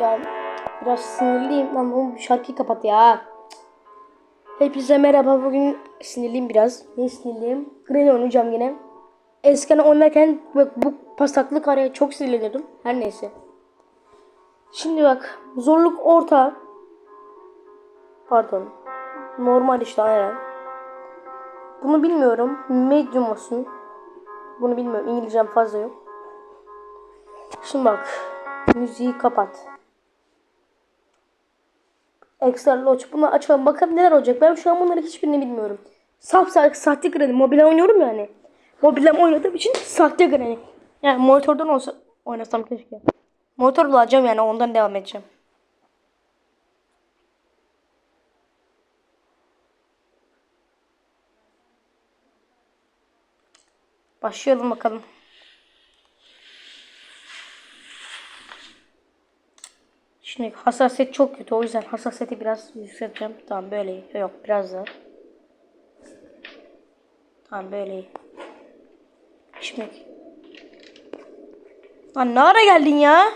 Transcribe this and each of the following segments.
Ya biraz sinirliyim. Lan oğlum şarkıyı kapat ya. Hepinize merhaba. Bugün sinirliyim biraz. Ne sinirliyim? Granny oynayacağım yine. Eskiden oynarken bak bu pasaklı kareye çok sinirleniyordum. Her neyse. Şimdi bak zorluk orta. Pardon. Normal işte aynen. Bunu bilmiyorum. Medium olsun. Bunu bilmiyorum. İngilizcem fazla yok. Şimdi bak. Müziği kapat. Extra Lodge. Bunu açalım. Bakalım neler olacak. Ben şu an bunları hiçbirini bilmiyorum. Saf sahte Granny. Mobilden oynuyorum yani. Mobilden oynadığım için sahte Granny. Yani monitörden olsa oynasam keşke. Monitörle alacağım yani ondan devam edeceğim. Başlayalım bakalım. Şimdi hassasiyet çok kötü. O yüzden hassasiyeti biraz yükselteceğim. Tamam böyle. Yok biraz daha. Tamam böyle iyi. Şimdi. Lan ne ara geldin ya?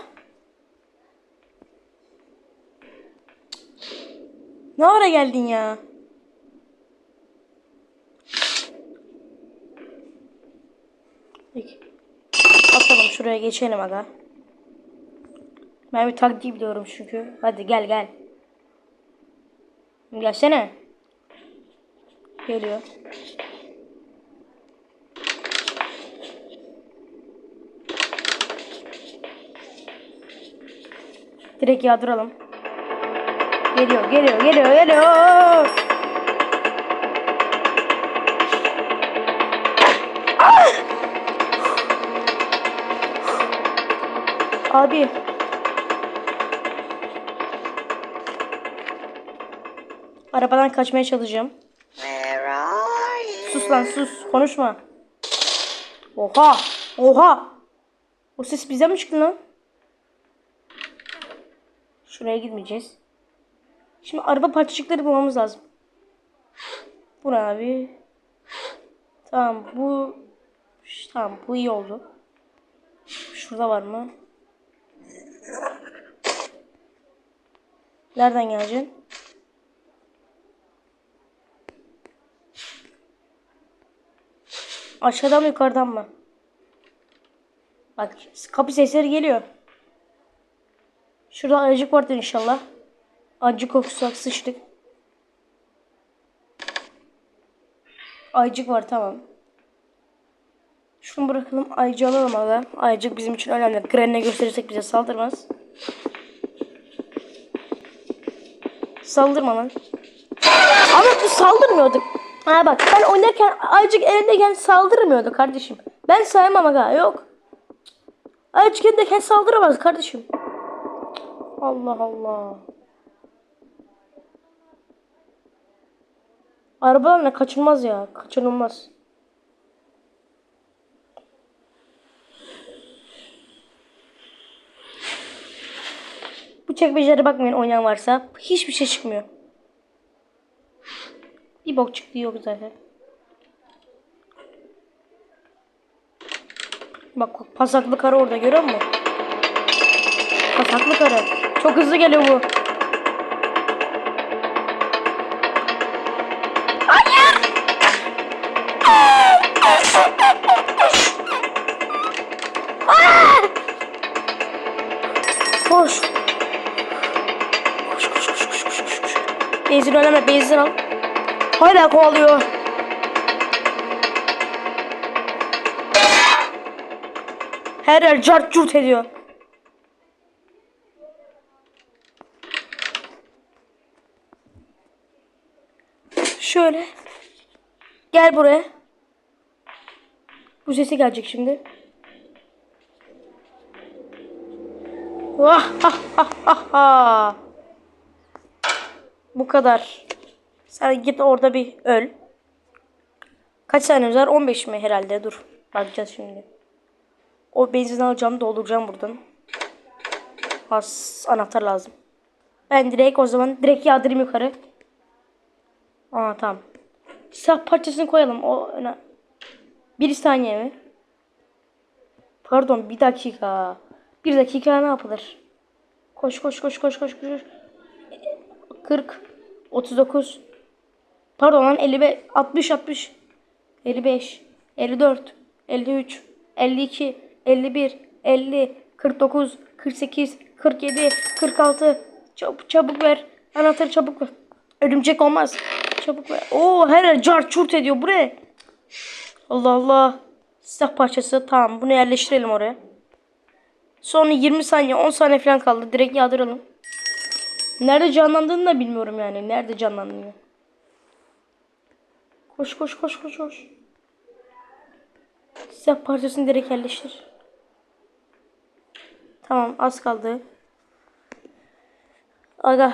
Ne ara geldin ya? Peki. Atalım şuraya geçelim aga. Ben bir taktiği biliyorum çünkü. Hadi gel gel. Gelsene. Geliyor. Direkt yağdıralım. Geliyor, geliyor, geliyor, geliyor. Abi. Arabadan kaçmaya çalışacağım. Sus lan sus. Konuşma. Oha. Oha. O ses bize mi çıktı lan? Şuraya gitmeyeceğiz. Şimdi araba parçacıkları bulmamız lazım. Bu ne abi? Tamam bu... Tamam bu iyi oldu. Şurada var mı? Nereden geleceksin? Aşağıdan mı yukarıdan mı? Bak kapı sesleri geliyor. Şurada ayıcık vardır inşallah. Acı kokusu sıçtık. Ayıcık var tamam. Şunu bırakalım. Ayıcı alalım aga. Ayıcık bizim için önemli. Gren'e gösterirsek bize saldırmaz. Saldırma lan. Ama bu saldırmıyordu. Ha bak ben oynarken ayıcık elindeyken saldırmıyordu kardeşim. Ben saymam aga yok. Ayıcık elindeyken saldıramaz kardeşim. Allah Allah. Arabalarla kaçılmaz ya. Kaçınılmaz. Bu çekmecelere bakmayın oynayan varsa. Hiçbir şey çıkmıyor. Bir bok çıktı yok zaten. Bak pasaklı karı orada görüyor musun? Pasaklı karı. Çok hızlı geliyor bu. Hayır! Koş. Koş koş koş koş koş koş. Benzin önemli benzin al. Hala kovalıyor. Her yer cart curt ediyor. Şöyle. Gel buraya. Bu sesi gelecek şimdi. Vah ha ha ha ha. Bu kadar. Sen git orada bir öl. Kaç saniyemiz var? 15 mi herhalde? Dur. Bakacağız şimdi. O benzin alacağım dolduracağım buradan. Az anahtar lazım. Ben direkt o zaman direkt yağdırayım yukarı. Aa tamam. Silah parçasını koyalım. O öne... Bir saniye mi? Pardon bir dakika. Bir dakika ne yapılır? Koş koş koş koş koş koş. 40 39 Pardon lan 55 60 60 55 54 53 52 51 50 49 48 47 46 Çabuk çabuk ver. Anahtarı çabuk ver. Örümcek olmaz. Çabuk ver. Oo her yer cart çurt ediyor. Bu ne? Allah Allah. Silah parçası. Tamam bunu yerleştirelim oraya. Sonra 20 saniye 10 saniye falan kaldı. Direkt yağdıralım. Nerede canlandığını da bilmiyorum yani. Nerede canlandığını. Koş koş koş koş koş. Silah parçasını direkt yerleştir. Tamam az kaldı. Aga.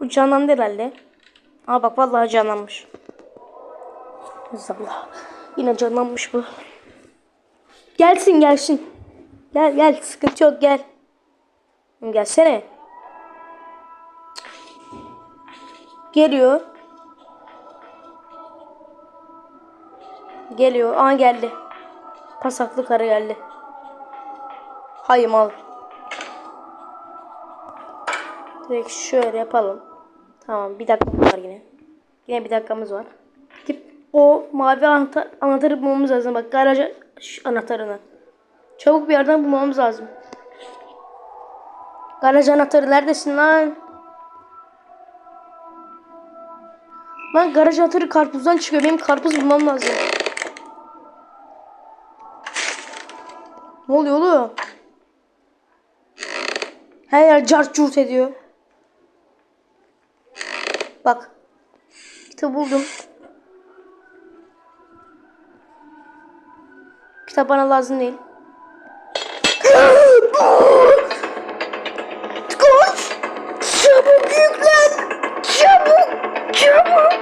Bu canlandı herhalde. Aa bak vallahi canlanmış. Allah. Yine canlanmış bu. Gelsin gelsin. Gel gel sıkıntı yok gel. Gelsene. Geliyor. Geliyor. Aa geldi. Pasaklı karı geldi. Hay mal. Direkt şöyle yapalım. Tamam bir dakikamız var yine. Yine bir dakikamız var. O mavi anahtar, anahtarı bulmamız lazım. Bak garaja şu anahtarını. Çabuk bir yerden bulmamız lazım. Garaj anahtarı neredesin lan? Lan garaj anahtarı karpuzdan çıkıyor. Benim karpuz bulmam lazım. Ne oluyor oğlum? Her yer cart curt ediyor. Bak. Kitap buldum. Kitap bana lazım değil. Koş! Çabuk yüklen! Çabuk! Çabuk!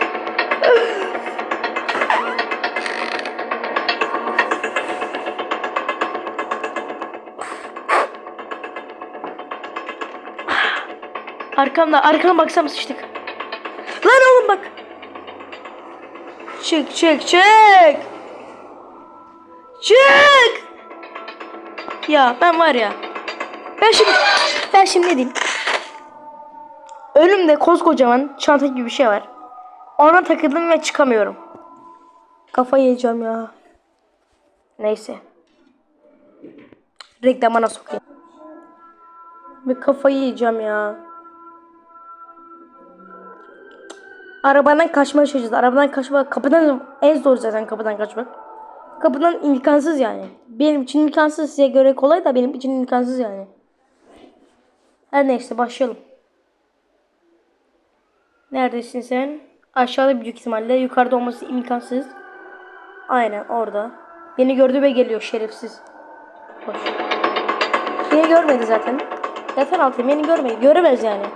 Arkamda, arkama baksam sıçtık. Lan oğlum bak. Çık çık çık. Çık. Ya ben var ya. Ben şimdi ben şimdi ne diyeyim? Önümde koskocaman çanta gibi bir şey var. Ona takıldım ve çıkamıyorum. Kafayı yiyeceğim ya. Neyse. Reklamına sokayım. Bir kafayı yiyeceğim ya. Arabadan kaçmaya çalışacağız. Arabadan kaçmak kapıdan en zor zaten kapıdan kaçmak. Kapıdan imkansız yani. Benim için imkansız size göre kolay da benim için imkansız yani. Her neyse başlayalım. Neredesin sen? Aşağıda büyük ihtimalle. Yukarıda olması imkansız. Aynen orada. Beni gördü ve geliyor şerefsiz. Hoş. Beni görmedi zaten. Zaten altı beni görmedi. Göremez yani.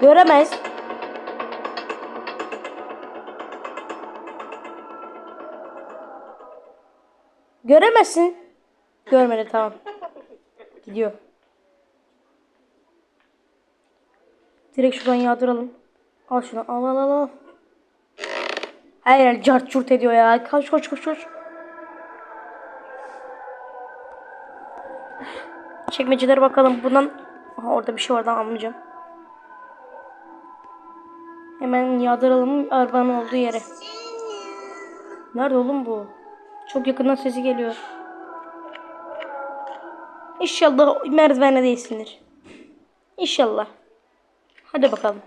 Göremez. Göremezsin. Görmedi tamam. Gidiyor. Direkt şuradan yağdıralım. Al şunu al al al al. Her yer cart çurt ediyor ya. Koş koş koş koş. Çekmecelere bakalım. Bundan Aha, orada bir şey vardı almayacağım. Hemen yağdıralım arabanın olduğu yere. Nerede oğlum bu? Çok yakından sesi geliyor. İnşallah merdivene değilsindir. İnşallah. Hadi bakalım.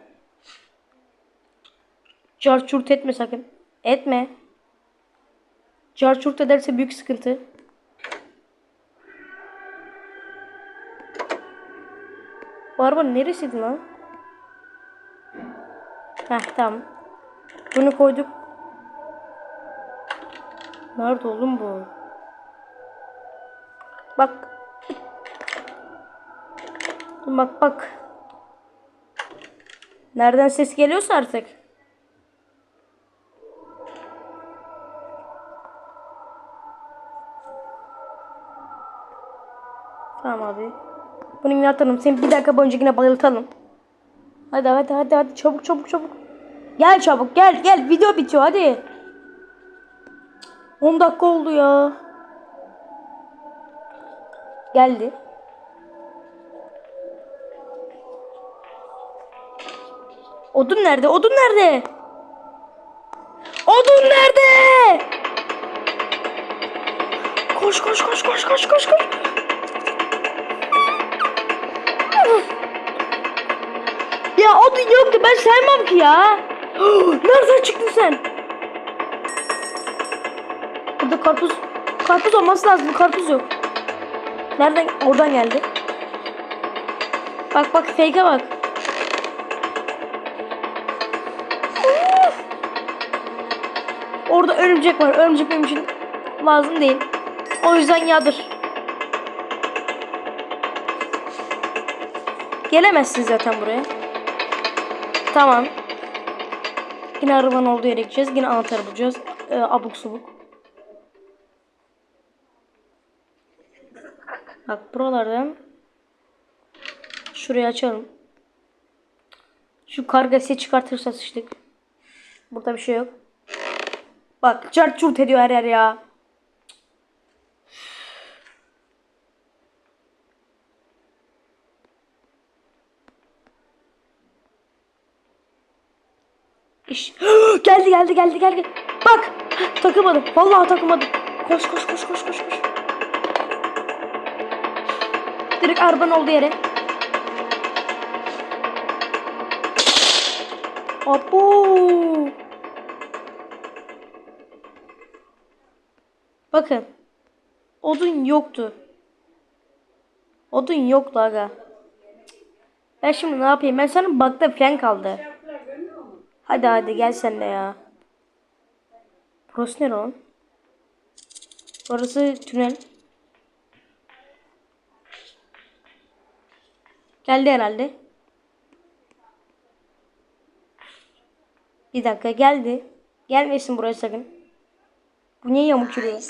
Carçurt etme sakın. Etme. Carçurt ederse büyük sıkıntı. Bu araba neresiydi lan? Heh tamam. Bunu koyduk. Nerede oğlum bu? Bak. Bak bak. Nereden ses geliyorsa artık. Tamam abi. Bunu yine atalım. Seni bir dakika boyunca yine bayıltalım. Hadi hadi hadi hadi çabuk çabuk çabuk. Gel çabuk gel gel video bitiyor hadi. 10 dakika oldu ya. Geldi. Odun nerede? Odun nerede? Odun nerede? Koş koş koş koş koş koş koş. Ya odun yoktu ben sevmem ki ya. Nereden çıktın sen? Burada karpuz karpuz olması lazım. Karpuz yok. Nereden? Oradan geldi. Bak bak fake'e bak. Orada örümcek var. Örümcek benim için lazım değil. O yüzden yadır. Gelemezsin zaten buraya. Tamam. Yine arabanın olduğu yere gideceğiz. Yine anahtarı bulacağız. Ee, abuk subuk. Bak buralardan şurayı açalım. Şu kargası çıkartırsa sıçtık. Burada bir şey yok. Bak çart çurt ediyor her yer ya. İş. geldi geldi geldi geldi. Bak takılmadım. Vallahi takılmadım. Koş koş koş koş koş koş. Direkt arabanın olduğu yere. Abo. Bakın. Odun yoktu. Odun yoktu aga. Ben şimdi ne yapayım? Ben sana bakta falan kaldı. Hadi hadi gel sen de ya. Burası nere lan? Orası tünel. Geldi herhalde. Bir dakika geldi. Gelmesin buraya sakın. Bu niye yamuk yürüyor?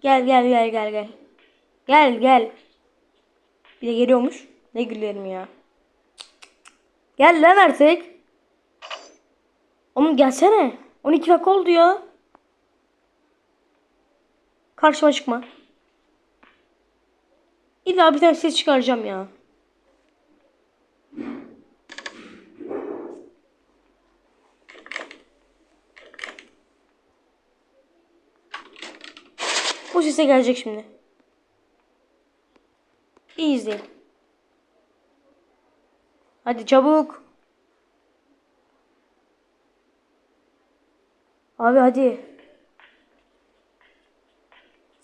Gel gel gel gel gel. Gel gel. Bir de geliyormuş. Ne gülerim ya. Gel lan artık. Oğlum gelsene. 12 dakika oldu ya. Karşıma çıkma. İlla bir tane ses çıkaracağım ya. Bu sese gelecek şimdi. İyi izleyin. Hadi çabuk. Abi hadi.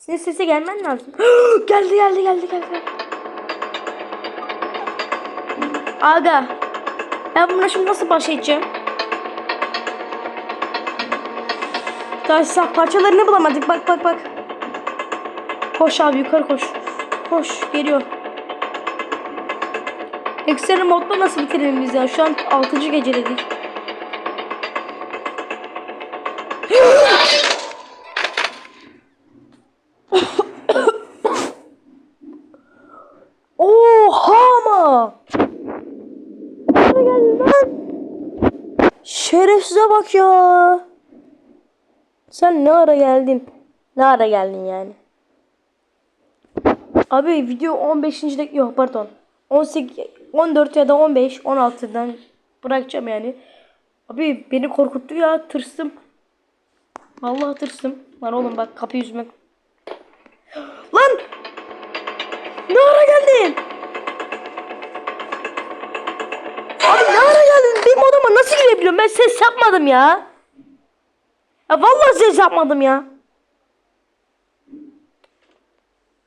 Senin sese gelmen lazım. geldi geldi geldi geldi. Aga. Ben buna şimdi nasıl baş edeceğim? Silah parçalarını bulamadık. Bak bak bak. Koş abi yukarı koş. Koş geliyor. Ekstra modda nasıl bitirelim biz ya? Şu an 6. gecededik. Şerefsize bak ya. Sen ne ara geldin? Ne ara geldin yani? Abi video 15. dakika yok pardon. 18 14 ya da 15 16'dan bırakacağım yani. Abi beni korkuttu ya tırstım. Vallahi tırstım. Lan oğlum bak kapı yüzüme. Lan! Ne ara geldin? Odama nasıl girebiliyorum? Ben ses yapmadım ya. Ya vallahi ses yapmadım ya.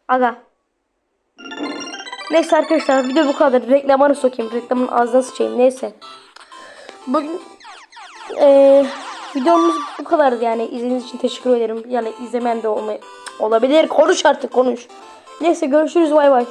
Aga. Neyse arkadaşlar video bu kadar. Reklamını sokayım. Reklamın ağzına sıçayım. Neyse. Bugün eee videomuz bu kadardı yani. İzlediğiniz için teşekkür ederim. Yani izlemeyen de olmay olabilir. Konuş artık konuş. Neyse görüşürüz. Bay bay.